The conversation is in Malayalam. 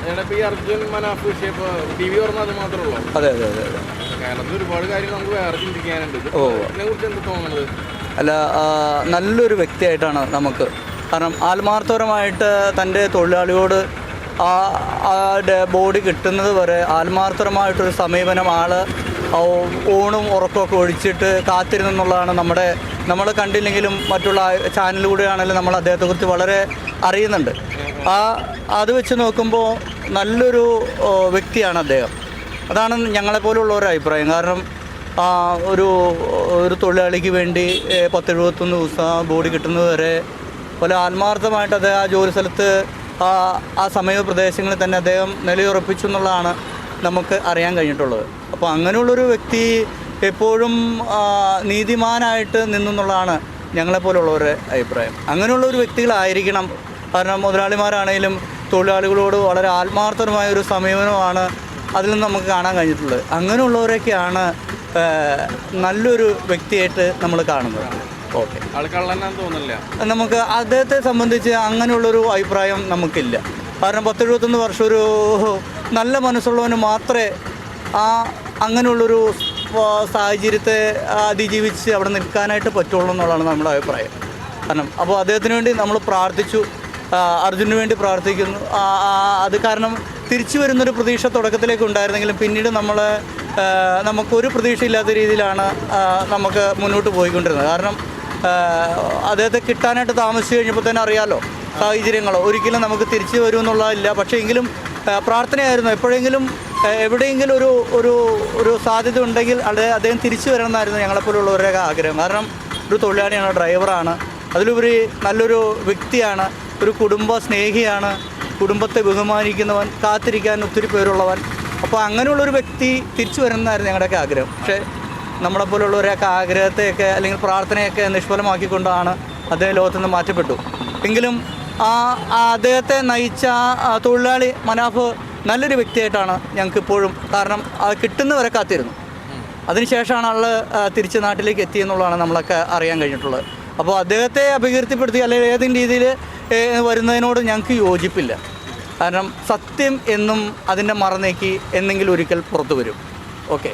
അർജുൻ മനാഫ് വിഷയം ഇപ്പൊ ടി വി തുറന്നാൽ അത് മാത്രമേ ഉള്ളൂ? അതെ അതെ അതെ അതെ. കേരളത്തിൽ ഒരുപാട് കാര്യങ്ങൾ നമുക്ക് വേറെ ചിന്തിക്കാനുണ്ട്. ഓ. ഇതിനെ കുറിച്ച് എന്ത് തോന്നുന്നത് അല്ല നല്ലൊരു വ്യക്തിയായിട്ടാണ് നമുക്ക്. കാരണം ആത്മാർത്ഥപരമായിട്ട് തന്റെ തൊഴിലാളിയോട് ആ ബോഡി കിട്ടുന്നത് വരെ ആത്മാർത്ഥപരമായിട്ടൊരു സമീപനം ആൾ ഊണും ഉറക്കമൊക്കെ ഒഴിച്ചിട്ട് കാത്തിരുന്നെന്നുള്ളതാണ് നമ്മുടെ നമ്മൾ കണ്ടില്ലെങ്കിലും മറ്റുള്ള ചാനലിലൂടെയാണെങ്കിലും നമ്മൾ അദ്ദേഹത്തെക്കുറിച്ച് വളരെ അറിയുന്നുണ്ട്. ആ അത് വെച്ച് നോക്കുമ്പോൾ നല്ലൊരു വ്യക്തിയാണ് അദ്ദേഹം. അതാണ് ഞങ്ങളെപ്പോലുള്ള ഒരു അഭിപ്രായം. കാരണം ഒരു ഒരു തൊഴിലാളിക്ക് വേണ്ടി പത്ത് പത്തെഴുപത്തൊന്ന് ദിവസം ബോഡി കിട്ടുന്നത് വരെ പോലെ ആത്മാർത്ഥമായിട്ട് അദ്ദേഹം ആ ജോലി സ്ഥലത്ത് ആ ആ സമയ പ്രദേശങ്ങളിൽ തന്നെ അദ്ദേഹം നിലയുറപ്പിച്ചു എന്നുള്ളതാണ് നമുക്ക് അറിയാൻ കഴിഞ്ഞിട്ടുള്ളത്. അപ്പോൾ അങ്ങനെയുള്ളൊരു വ്യക്തി എപ്പോഴും നീതിമാനായിട്ട് നീതിമാനായിട്ട് നിന്നുള്ളതാണ് ഞങ്ങളെപ്പോലുള്ളവരുടെ അഭിപ്രായം. അങ്ങനെയുള്ള ഒരു വ്യക്തികളായിരിക്കണം കാരണം മുതലാളിമാരാണെങ്കിലും തൊഴിലാളികളോട് വളരെ ആത്മാർത്ഥമായ ഒരു സമീപനമാണ് അതിൽ നിന്ന് നമുക്ക് കാണാൻ കഴിഞ്ഞിട്ടുള്ളത്. അങ്ങനെയുള്ളവരൊക്കെയാണ് നല്ലൊരു വ്യക്തിയായിട്ട് നമ്മൾ കാണുന്നത്. ഓക്കെ. തോന്നില്ല നമുക്ക് അദ്ദേഹത്തെ സംബന്ധിച്ച് അങ്ങനെയുള്ളൊരു അഭിപ്രായം നമുക്കില്ല. കാരണം പത്തെഴുപത്തൊന്ന് വർഷം ഒരു നല്ല മനസ്സുള്ളവന് മാത്രമേ ആ അങ്ങനെയുള്ളൊരു സാഹചര്യത്തെ അതിജീവിച്ച് അവിടെ നിൽക്കാനായിട്ട് പറ്റുള്ളൂ എന്നുള്ളതാണ് നമ്മുടെ അഭിപ്രായം. കാരണം അപ്പോൾ അദ്ദേഹത്തിന് വേണ്ടി നമ്മൾ പ്രാർത്ഥിച്ചു. അർജുനു വേണ്ടി പ്രാർത്ഥിക്കുന്നു. അത് കാരണം തിരിച്ചു വരുന്നൊരു പ്രതീക്ഷ തുടക്കത്തിലേക്ക് ഉണ്ടായിരുന്നെങ്കിലും പിന്നീട് നമ്മൾ നമുക്കൊരു പ്രതീക്ഷയില്ലാത്ത രീതിയിലാണ് നമുക്ക് മുന്നോട്ട് പോയിക്കൊണ്ടിരുന്നത്. കാരണം അദ്ദേഹത്തെ കിട്ടാനായിട്ട് താമസിച്ചു കഴിഞ്ഞപ്പോൾ തന്നെ അറിയാലോ സാഹചര്യങ്ങളോ. ഒരിക്കലും നമുക്ക് തിരിച്ചു വരുമെന്നുള്ളതില്ല. പക്ഷേ എങ്കിലും പ്രാർത്ഥനയായിരുന്നു. എപ്പോഴെങ്കിലും എവിടെയെങ്കിലും ഒരു ഒരു ഒരു സാധ്യത ഉണ്ടെങ്കിൽ അദ്ദേഹം തിരിച്ചു വരണമെന്നായിരുന്നു ഞങ്ങളെപ്പോലുള്ളവരുടെ ആഗ്രഹം. കാരണം ഒരു തൊഴിലാളിയാണ് ഡ്രൈവറാണ്. അതിലുപരി നല്ലൊരു വ്യക്തിയാണ് ഒരു കുടുംബ സ്നേഹിയാണ് കുടുംബത്തെ ബഹുമാനിക്കുന്നവൻ കാത്തിരിക്കാൻ ഒത്തിരി പേരുള്ളവൻ. അപ്പോൾ അങ്ങനെയുള്ളൊരു വ്യക്തി തിരിച്ചു വരണമെന്നായിരുന്നു ഞങ്ങളുടെയൊക്കെ ആഗ്രഹം. പക്ഷേ നമ്മളെ നമ്മളെപ്പോലുള്ളവരെയൊക്കെ ആഗ്രഹത്തെയൊക്കെ അല്ലെങ്കിൽ പ്രാർത്ഥനയൊക്കെ നിഷ്ഫലമാക്കിക്കൊണ്ടാണ് അദ്ദേഹം ലോകത്തു നിന്ന് മാറ്റപ്പെട്ടു. എങ്കിലും ആ അദ്ദേഹത്തെ നയിച്ച ആ- തൊഴിലാളി മനാഫ് നല്ലൊരു വ്യക്തിയായിട്ടാണ് ഞങ്ങൾക്ക് ഇപ്പോഴും കാരണം അത് കിട്ടുന്നവരെ കാത്തിരുന്നു. അതിനുശേഷമാണ് ആൾ തിരിച്ച് നാട്ടിലേക്ക് എത്തിയെന്നുള്ളതാണ് നമ്മളൊക്കെ അറിയാൻ കഴിഞ്ഞിട്ടുള്ളത്. അപ്പോൾ അദ്ദേഹത്തെ അപകീർത്തിപ്പെടുത്തി അല്ലെങ്കിൽ ഏതെങ്കിലും രീതിയിൽ വരുന്നതിനോട് ഞങ്ങൾക്ക് യോജിപ്പില്ല. കാരണം സത്യം എന്നും അതിന്റെ മറന്നേക്ക് എന്നെങ്കിലും ഒരിക്കൽ പുറത്തു വരും. ഓക്കെ.